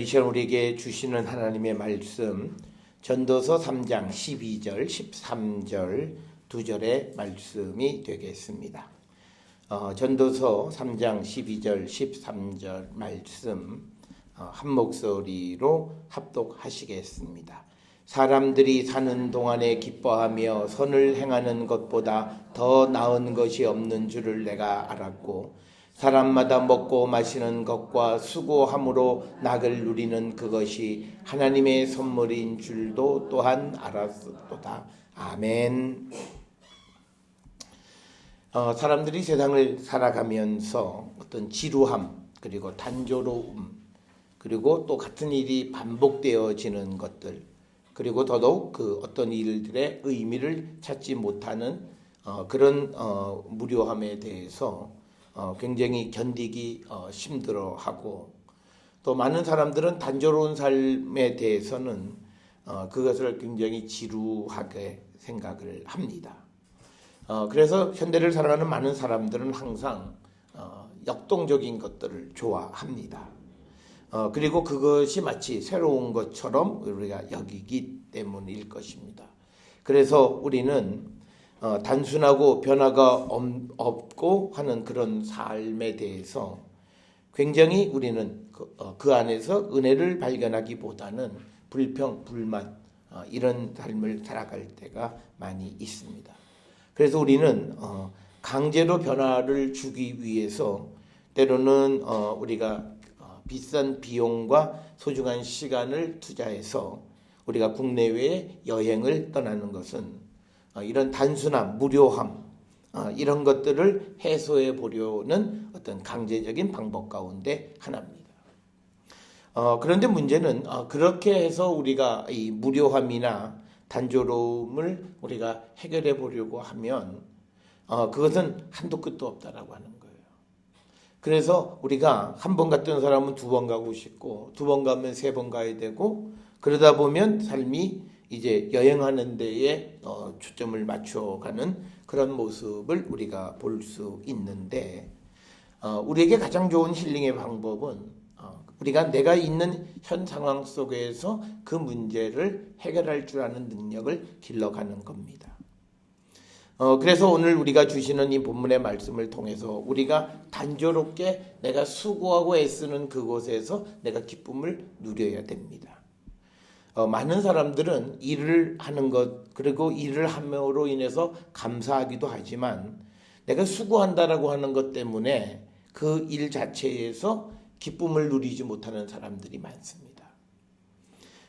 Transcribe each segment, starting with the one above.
이 시간 우리에게 주시는 하나님의 말씀 전도서 3장 12절 13절 두 절의 말씀이 되겠습니다. 어, 전도서 3장 12절 13절 말씀 어, 한 목소리로 합독하시겠습니다. 사람들이 사는 동안에 기뻐하며 선을 행하는 것보다 더 나은 것이 없는 줄을 내가 알았고 사람마다 먹고 마시는 것과 수고함으로 낙을 누리는 그것이 하나님의 선물인 줄도 또한 알았도다. 아멘. 어, 사람들이 세상을 살아가면서 어떤 지루함 그리고 단조로움 그리고 또 같은 일이 반복되어지는 것들 그리고 더더욱 그 어떤 일들의 의미를 찾지 못하는 어, 그런 어, 무료함에 대해서 어, 굉장히 견디기 어, 힘들어하고 또 많은 사람들은 단조로운 삶에 대해서는 어, 그것을 굉장히 지루하게 생각을 합니다. 어, 그래서 현대를 살아가는 많은 사람들은 항상 어, 역동적인 것들을 좋아합니다. 어, 그리고 그것이 마치 새로운 것처럼 우리가 여기기 때문일 것입니다. 그래서 우리는 어, 단순하고 변화가 엄, 없고 하는 그런 삶에 대해서 굉장히 우리는 그, 어, 그 안에서 은혜를 발견하기보다는 불평, 불만 어, 이런 삶을 살아갈 때가 많이 있습니다. 그래서 우리는 어, 강제로 변화를 주기 위해서 때로는 어, 우리가 어, 비싼 비용과 소중한 시간을 투자해서 우리가 국내외 여행을 떠나는 것은 어, 이런 단순함, 무료함 어, 이런 것들을 해소해 보려는 어떤 강제적인 방법 가운데 하나입니다. 어, 그런데 문제는 그렇게 해서 우리가 이 무료함이나 단조로움을 우리가 해결해 보려고 하면 그것은 한도 끝도 없다라고 하는 거예요. 그래서 우리가 한 번 갔던 사람은 두 번 가고 싶고 두 번 가면 세 번 가야 되고 그러다 보면 삶이 이제 여행하는 데에 어, 초점을 맞춰가는 그런 모습을 우리가 볼 수 있는데 어, 우리에게 가장 좋은 힐링의 방법은 어, 우리가 내가 있는 현 상황 속에서 그 문제를 해결할 줄 아는 능력을 길러가는 겁니다. 어, 그래서 오늘 우리가 주시는 이 본문의 말씀을 통해서 우리가 단조롭게 내가 수고하고 애쓰는 그곳에서 내가 기쁨을 누려야 됩니다. 어, 많은 사람들은 일을 하는 것 그리고 일을 함으로 인해서 감사하기도 하지만 내가 수고한다라고 하는 것 때문에 그 일 자체에서 기쁨을 누리지 못하는 사람들이 많습니다.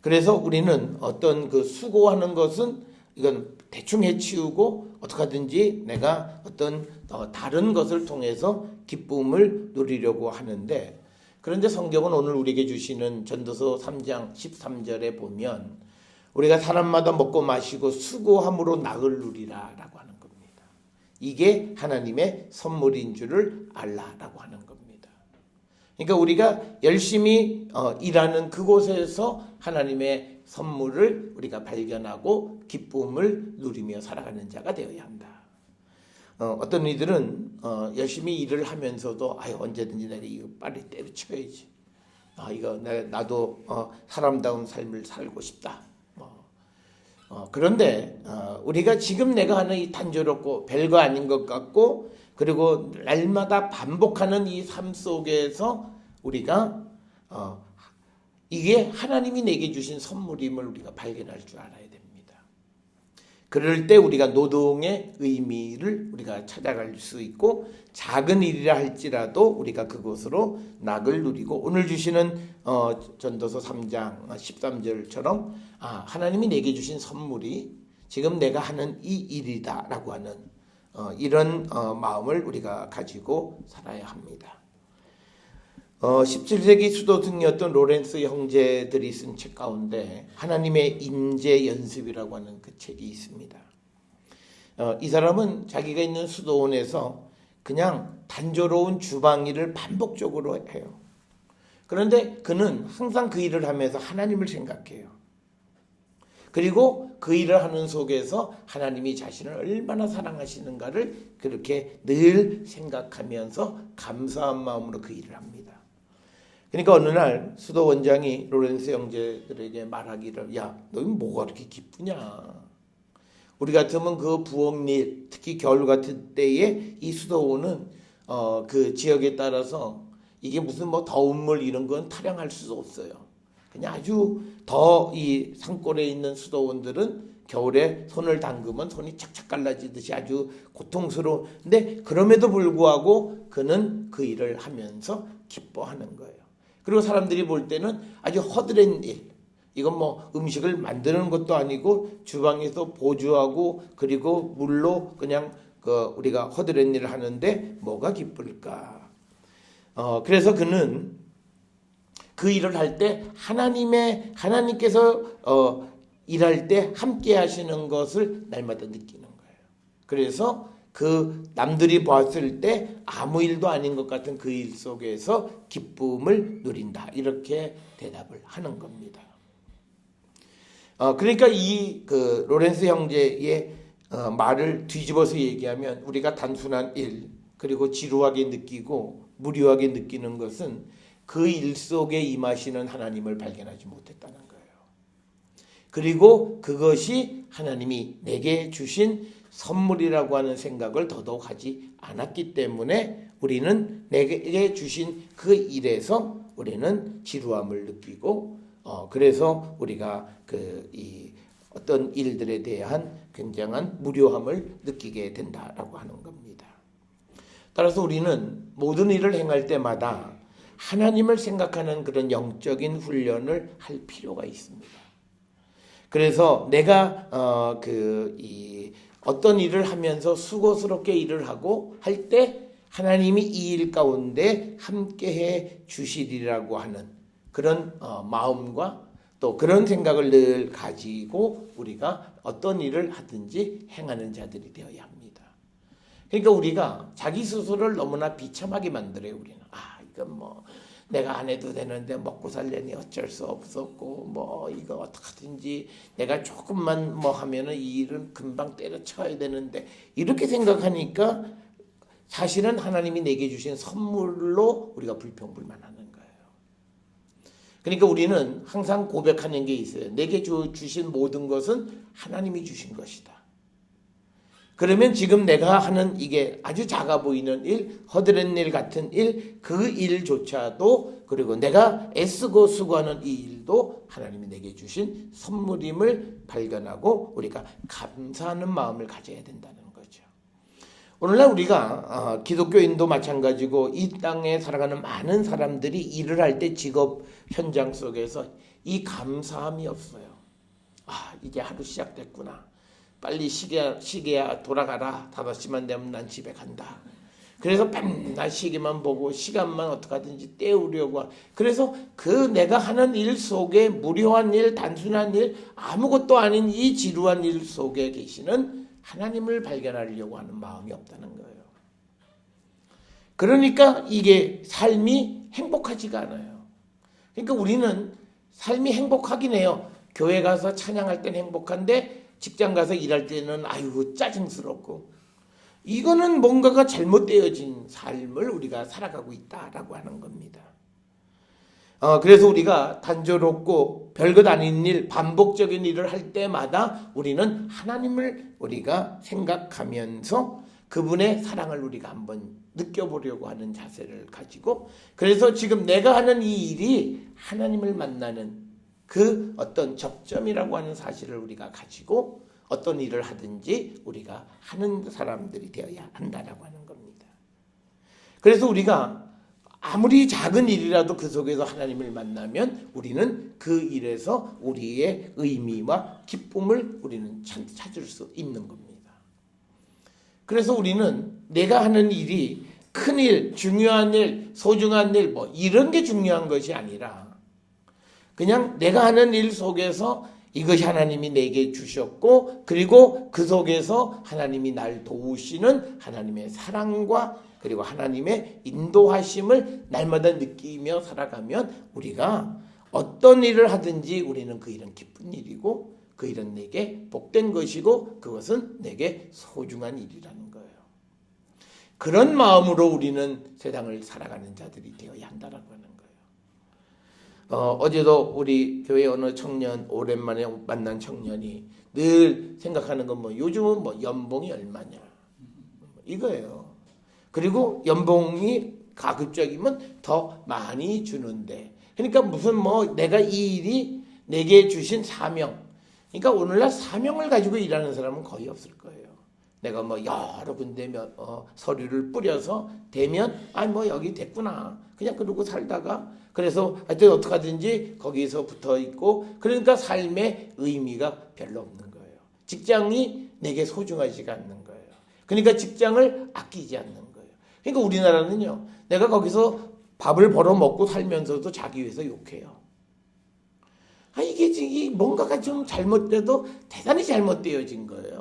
그래서 우리는 어떤 그 수고하는 것은 이건 대충 해치우고 어떻게 하든지 내가 어떤 어, 다른 것을 통해서 기쁨을 누리려고 하는데 그런데 성경은 오늘 우리에게 주시는 전도서 3장 13절에 보면 우리가 사람마다 먹고 마시고 수고함으로 낙을 누리라라고 하는 겁니다. 이게 하나님의 선물인 줄을 알라라고 하는 겁니다. 그러니까 우리가 열심히 어, 일하는 그곳에서 하나님의 선물을 우리가 발견하고 기쁨을 누리며 살아가는 자가 되어야 한다. 어, 어떤 이들은 어, 열심히 일을 하면서도 아유 언제든지 내가 이거 빨리 때려쳐야지. 아 이거 내 나도 어, 사람다운 삶을 살고 싶다. 뭐. 어, 그런데 어, 우리가 지금 내가 하는 이 단조롭고 별거 아닌 것 같고 그리고 날마다 반복하는 이 삶 속에서 우리가 어, 이게 하나님이 내게 주신 선물임을 우리가 발견할 줄 알아야 됩니다. 그럴 때 우리가 노동의 의미를 우리가 찾아갈 수 있고 작은 일이라 할지라도 우리가 그곳으로 낙을 누리고 오늘 주시는 어, 전도서 3장 13절처럼 아, 하나님이 내게 주신 선물이 지금 내가 하는 이 일이다라고 하는 어, 이런 어, 마음을 우리가 가지고 살아야 합니다. 어, 17세기 수도승이었던 로렌스 형제들이 쓴 책 가운데 하나님의 임재 연습이라고 하는 그 책이 있습니다. 어, 이 사람은 자기가 있는 수도원에서 그냥 단조로운 주방 일을 반복적으로 해요. 그런데 그는 항상 그 일을 하면서 하나님을 생각해요. 그리고 그 일을 하는 속에서 하나님이 자신을 얼마나 사랑하시는가를 그렇게 늘 생각하면서 감사한 마음으로 그 일을 합니다. 그러니까 어느 날 수도 원장이 로렌스 형제들에게 말하기를 야 너희 뭐가 그렇게 기쁘냐 우리 같으면 그 부엌일 특히 겨울 같은 때에 이 수도원은 어, 그 지역에 따라서 이게 무슨 뭐 더운 물 이런 건 타령할 수 없어요. 그냥 아주 더 이 산골에 있는 수도원들은 겨울에 손을 담그면 손이 착착 갈라지듯이 아주 고통스러워. 근데 그럼에도 불구하고 그는 그 일을 하면서 기뻐하는 거예요. 그리고 사람들이 볼 때는 아주 허드렛 일. 이건 뭐 음식을 만드는 것도 아니고 주방에서 보조하고 그리고 물로 그냥 그 우리가 허드렛 일을 하는데 뭐가 기쁠까? 어 그래서 그는 그 일을 할 때 하나님의 하나님께서 어 일할 때 함께 하시는 것을 날마다 느끼는 거예요. 그래서 그 남들이 봤을 때 아무 일도 아닌 것 같은 그 일 속에서 기쁨을 누린다. 이렇게 대답을 하는 겁니다. 어, 그러니까 이 그 로렌스 형제의 어, 말을 뒤집어서 얘기하면 우리가 단순한 일 그리고 지루하게 느끼고 무료하게 느끼는 것은 그 일 속에 임하시는 하나님을 발견하지 못했다는 거예요. 그리고 그것이 하나님이 내게 주신 선물이라고 하는 생각을 더더욱 하지 않았기 때문에 우리는 내게 주신 그 일에서 우리는 지루함을 느끼고 어 그래서 우리가 그 이 어떤 일들에 대한 굉장한 무료함을 느끼게 된다라고 하는 겁니다. 따라서 우리는 모든 일을 행할 때마다 하나님을 생각하는 그런 영적인 훈련을 할 필요가 있습니다. 그래서 내가 어 그이 어떤 일을 하면서 수고스럽게 일을 하고 할 때 하나님이 이 일 가운데 함께해 주시리라고 하는 그런 어 마음과 또 그런 생각을 늘 가지고 우리가 어떤 일을 하든지 행하는 자들이 되어야 합니다. 그러니까 우리가 자기 스스로를 너무나 비참하게 만들어요. 우리는 아 이건 뭐 내가 안 해도 되는데 먹고 살려니 어쩔 수 없었고 뭐 이거 어떡하든지 내가 조금만 뭐 하면은 이 일은 금방 때려쳐야 되는데 이렇게 생각하니까 사실은 하나님이 내게 주신 선물로 우리가 불평불만하는 거예요. 그러니까 우리는 항상 고백하는 게 있어요. 내게 주, 주신 모든 것은 하나님이 주신 것이다. 그러면 지금 내가 하는 이게 아주 작아 보이는 일, 허드렛 일 같은 일, 그 일조차도 그리고 내가 애쓰고 수고하는 이 일도 하나님이 내게 주신 선물임을 발견하고 우리가 감사하는 마음을 가져야 된다는 거죠. 오늘날 우리가 어, 기독교인도 마찬가지고 이 땅에 살아가는 많은 사람들이 일을 할 때 직업 현장 속에서 이 감사함이 없어요. 아, 이제 하루 시작됐구나. 빨리 시계, 시계야 돌아가라. 5시만 되면 난 집에 간다. 그래서 맨날 시계만 보고 시간만 어떻게든지 때우려고. 하- 그래서 그 내가 하는 일 속에 무료한 일, 단순한 일, 아무것도 아닌 이 지루한 일 속에 계시는 하나님을 발견하려고 하는 마음이 없다는 거예요. 그러니까 이게 삶이 행복하지가 않아요. 그러니까 우리는 삶이 행복하긴 해요. 교회 가서 찬양할 땐 행복한데 직장 가서 일할 때는 아유 짜증스럽고 이거는 뭔가가 잘못되어진 삶을 우리가 살아가고 있다라고 하는 겁니다. 어, 그래서 우리가 단조롭고 별것 아닌 일, 반복적인 일을 할 때마다 우리는 하나님을 우리가 생각하면서 그분의 사랑을 우리가 한번 느껴보려고 하는 자세를 가지고 그래서 지금 내가 하는 이 일이 하나님을 만나는 그 어떤 접점이라고 하는 사실을 우리가 가지고 어떤 일을 하든지 우리가 하는 사람들이 되어야 한다라고 하는 겁니다. 그래서 우리가 아무리 작은 일이라도 그 속에서 하나님을 만나면 우리는 그 일에서 우리의 의미와 기쁨을 우리는 찾- 찾을 수 있는 겁니다. 그래서 우리는 내가 하는 일이 큰 일, 중요한 일, 소중한 일, 뭐 이런 게 중요한 것이 아니라 그냥 내가 하는 일 속에서 이것이 하나님이 내게 주셨고 그리고 그 속에서 하나님이 날 도우시는 하나님의 사랑과 그리고 하나님의 인도하심을 날마다 느끼며 살아가면 우리가 어떤 일을 하든지 우리는 그 일은 기쁜 일이고 그 일은 내게 복된 것이고 그것은 내게 소중한 일이라는 거예요. 그런 마음으로 우리는 세상을 살아가는 자들이 되어야 한다라고 하는 거예요. 어, 어제도 우리 교회 어느 청년 오랜만에 만난 청년이 늘 생각하는 건 뭐 요즘은 뭐 연봉이 얼마냐 이거예요. 그리고 연봉이 가급적이면 더 많이 주는데 그러니까 무슨 뭐 내가 이 일이 내게 주신 사명 그러니까 오늘날 사명을 가지고 일하는 사람은 거의 없을 거예요. 내가 뭐 여러 군데 몇, 어, 서류를 뿌려서 되면 아뭐 여기 됐구나 그냥 그러고 살다가 그래서 하여튼 어떻게 하든지 거기서 붙어 있고 그러니까 삶의 의미가 별로 없는 거예요. 직장이 내게 소중하지가 않는 거예요. 그러니까 직장을 아끼지 않는 거예요. 그러니까 우리나라는요. 내가 거기서 밥을 벌어 먹고 살면서도 자기 위해서 욕해요. 아 이게 지금 뭔가가 좀 잘못돼도 대단히 잘못되어진 거예요.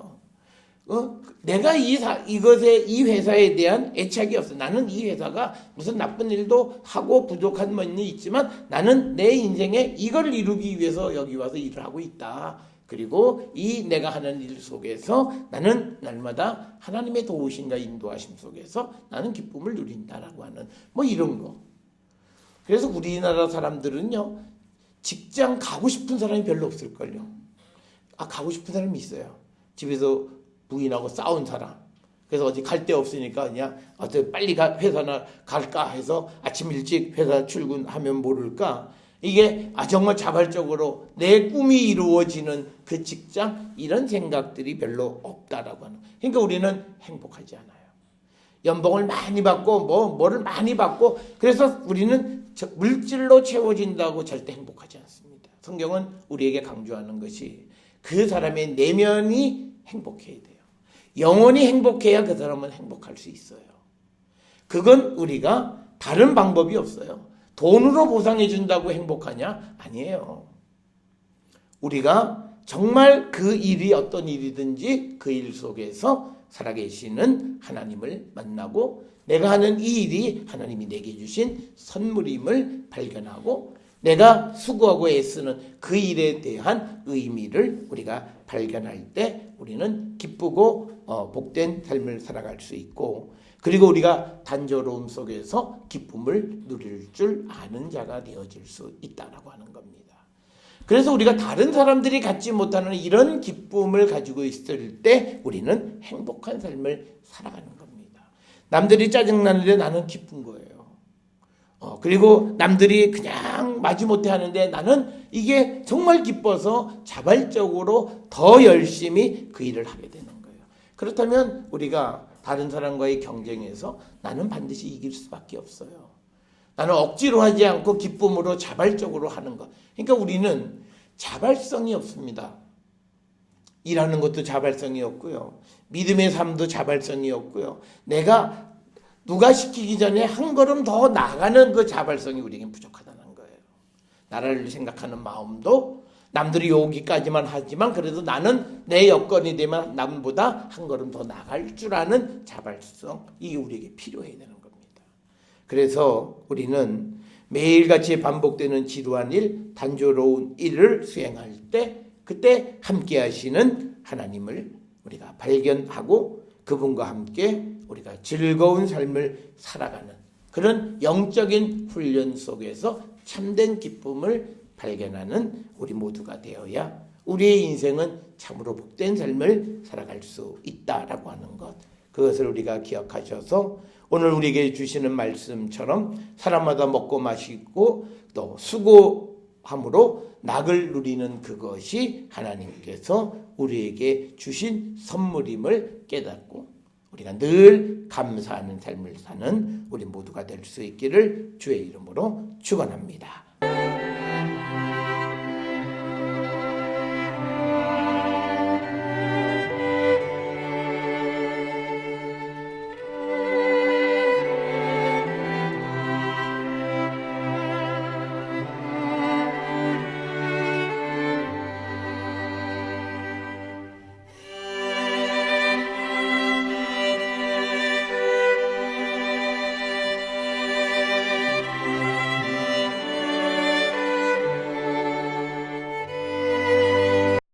어? 내가 이 사, 이것에 이 회사에 대한 애착이 없어. 나는 이 회사가 무슨 나쁜 일도 하고 부족한 면이 있지만 나는 내 인생에 이걸 이루기 위해서 여기 와서 일을 하고 있다. 그리고 이 내가 하는 일 속에서 나는 날마다 하나님의 도우심과 인도하심 속에서 나는 기쁨을 누린다라고 하는 뭐 이런 거. 그래서 우리나라 사람들은요 직장 가고 싶은 사람이 별로 없을걸요. 아 가고 싶은 사람이 있어요. 집에서 부인하고 싸운 사람. 그래서 어디 갈 데 없으니까 그냥 어떻게 빨리 가, 회사나 갈까 해서 아침 일찍 회사 출근하면 모를까. 이게 아 정말 자발적으로 내 꿈이 이루어지는 그 직장 이런 생각들이 별로 없다라고 하는. 그러니까 우리는 행복하지 않아요. 연봉을 많이 받고 뭐 뭐를 많이 받고 그래서 우리는 저- 물질로 채워진다고 절대 행복하지 않습니다. 성경은 우리에게 강조하는 것이 그 사람의 내면이 행복해야 돼요. 영원히 행복해야 그 사람은 행복할 수 있어요. 그건 우리가 다른 방법이 없어요. 돈으로 보상해 준다고 행복하냐? 아니에요. 우리가 정말 그 일이 어떤 일이든지 그 일 속에서 살아계시는 하나님을 만나고 내가 하는 이 일이 하나님이 내게 주신 선물임을 발견하고 내가 수고하고 애쓰는 그 일에 대한 의미를 우리가 발견할 때 우리는 기쁘고 어, 복된 삶을 살아갈 수 있고 그리고 우리가 단조로움 속에서 기쁨을 누릴 줄 아는 자가 되어질 수 있다라고 하는 겁니다. 그래서 우리가 다른 사람들이 갖지 못하는 이런 기쁨을 가지고 있을 때 우리는 행복한 삶을 살아가는 겁니다. 남들이 짜증나는데 나는 기쁜 거예요. 어, 그리고 남들이 그냥 마지못해 하는데 나는 이게 정말 기뻐서 자발적으로 더 열심히 그 일을 하게 거예요. 그렇다면 우리가 다른 사람과의 경쟁에서 나는 반드시 이길 수밖에 없어요. 나는 억지로 하지 않고 기쁨으로 자발적으로 하는 것. 그러니까 우리는 자발성이 없습니다. 일하는 것도 자발성이 없고요. 믿음의 삶도 자발성이 없고요. 내가 누가 시키기 전에 한 걸음 더 나가는 그 자발성이 우리에겐 부족하다는 거예요. 나라를 생각하는 마음도 남들이 여기까지만 하지만 그래도 나는 내 여건이 되면 남보다 한 걸음 더 나갈 줄 아는 자발성 이게 우리에게 필요해야 되는 겁니다. 그래서 우리는 매일같이 반복되는 지루한 일, 단조로운 일을 수행할 때 그때 함께 하시는 하나님을 우리가 발견하고 그분과 함께 우리가 즐거운 삶을 살아가는 그런 영적인 훈련 속에서 참된 기쁨을 발견하는 우리 모두가 되어야 우리의 인생은 참으로 복된 삶을 살아갈 수 있다라고 하는 것. 그것을 우리가 기억하셔서 오늘 우리에게 주시는 말씀처럼 사람마다 먹고 마시고 또 수고함으로 낙을 누리는 그것이 하나님께서 우리에게 주신 선물임을 깨닫고 우리가 늘 감사하는 삶을 사는 우리 모두가 될 수 있기를 주의 이름으로 축원합니다.